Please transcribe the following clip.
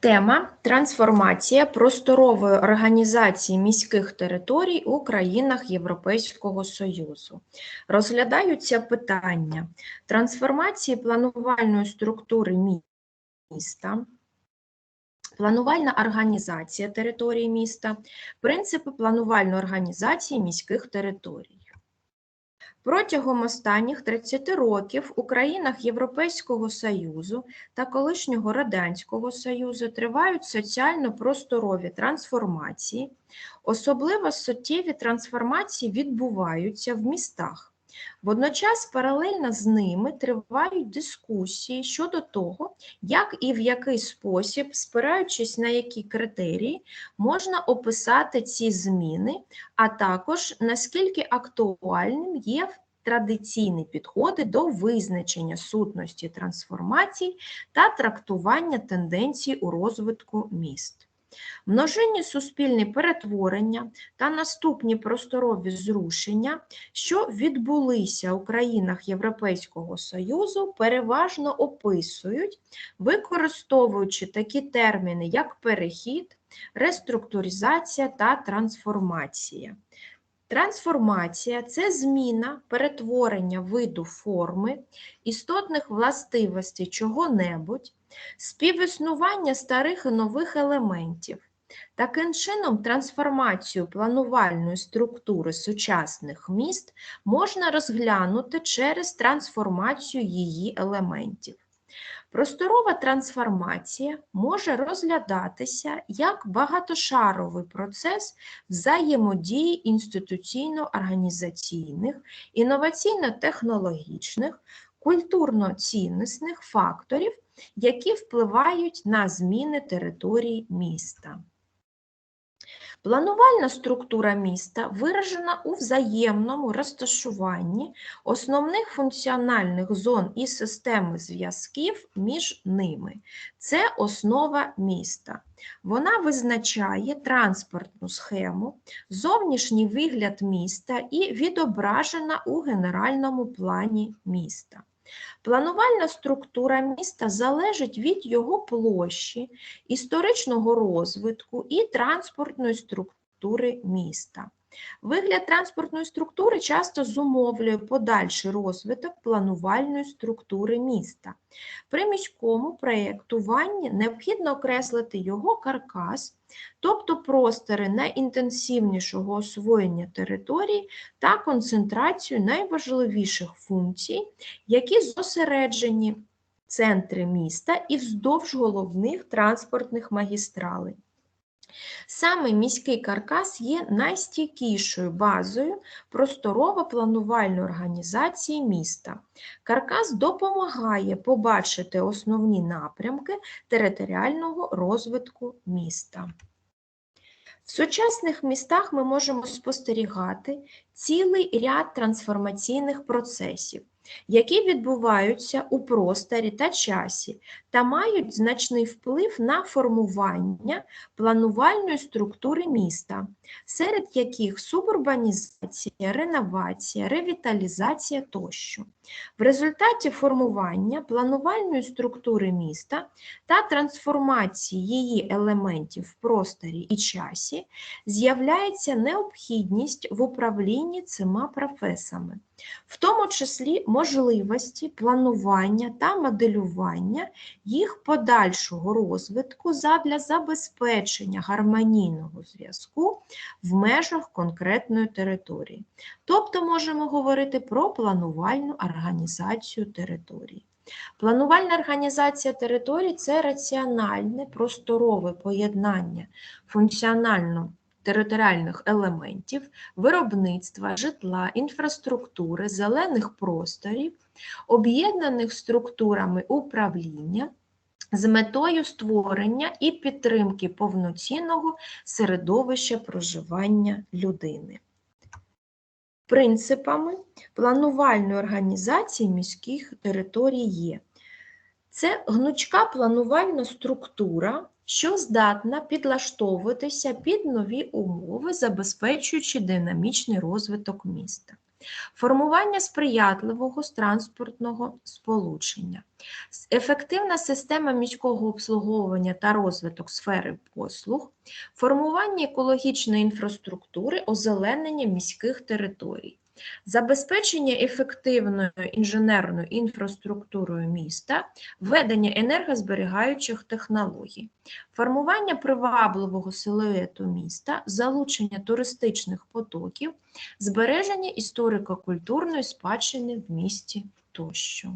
Тема трансформація просторової організації міських територій у країнах Європейського Союзу. Розглядаються питання трансформації планувальної структури міста, планувальна організація території міста, принципи планувальної організації міських територій. Протягом останніх 30 років у країнах Європейського Союзу та колишнього Радянського Союзу тривають соціально-просторові трансформації, особливо суттєві трансформації відбуваються в містах. Водночас паралельно з ними тривають дискусії щодо того, як і в який спосіб, спираючись на які критерії, можна описати ці зміни, а також наскільки актуальним є традиційні підходи до визначення сутності трансформацій та трактування тенденцій у розвитку міст. Множинні суспільні перетворення та наступні просторові зрушення, що відбулися у країнах Європейського Союзу, переважно описують, використовуючи такі терміни, як перехід, реструктуризація та трансформація. Трансформація це зміна перетворення виду форми, істотних властивостей чого-небудь, співіснування старих і нових елементів. Таким чином, трансформацію планувальної структури сучасних міст можна розглянути через трансформацію її елементів. Просторова трансформація може розглядатися як багатошаровий процес взаємодії інституційно-організаційних, інноваційно-технологічних, культурно-ціннісних факторів, які впливають на зміни території міста. Планувальна структура міста виражена у взаємному розташуванні основних функціональних зон і системи зв'язків між ними. Це основа міста. Вона визначає транспортну схему, зовнішній вигляд міста і відображена у генеральному плані міста. Планувальна структура міста залежить від його площі, історичного розвитку і транспортної структури міста. Вигляд транспортної структури часто зумовлює подальший розвиток планувальної структури міста. При міському проєктуванні необхідно окреслити його каркас, тобто простори найінтенсивнішого освоєння території та концентрацію найважливіших функцій, які зосереджені в центрі міста і вздовж головних транспортних магістралей. Саме міський каркас є найстійкішою базою просторово-планувальної організації міста. Каркас допомагає побачити основні напрямки територіального розвитку міста. В сучасних містах ми можемо спостерігати цілий ряд трансформаційних процесів які відбуваються у просторі та часі та мають значний вплив на формування планувальної структури міста, серед яких субурбанізація, реновація, ревіталізація тощо. В результаті формування планувальної структури міста та трансформації її елементів в просторі і часі з'являється необхідність в управлінні цими професами в тому числі можливості планування та моделювання їх подальшого розвитку задля забезпечення гармонійного зв'язку в межах конкретної території. Тобто можемо говорити про планувальну організацію території. Планувальна організація території це раціональне просторове поєднання функціонально територіальних елементів, виробництва, житла, інфраструктури, зелених просторів, об'єднаних структурами управління з метою створення і підтримки повноцінного середовища проживання людини. Принципами планувальної організації міських територій є. Це гнучка планувальна структура, що здатна підлаштовуватися під нові умови, забезпечуючи динамічний розвиток міста. Формування сприятливого транспортного сполучення, ефективна система міського обслуговування та розвиток сфери послуг, формування екологічної інфраструктури, озеленення міських територій. Забезпечення ефективною інженерною інфраструктурою міста, введення енергозберігаючих технологій, формування привабливого силуету міста, залучення туристичних потоків, збереження історико-культурної спадщини в місті тощо.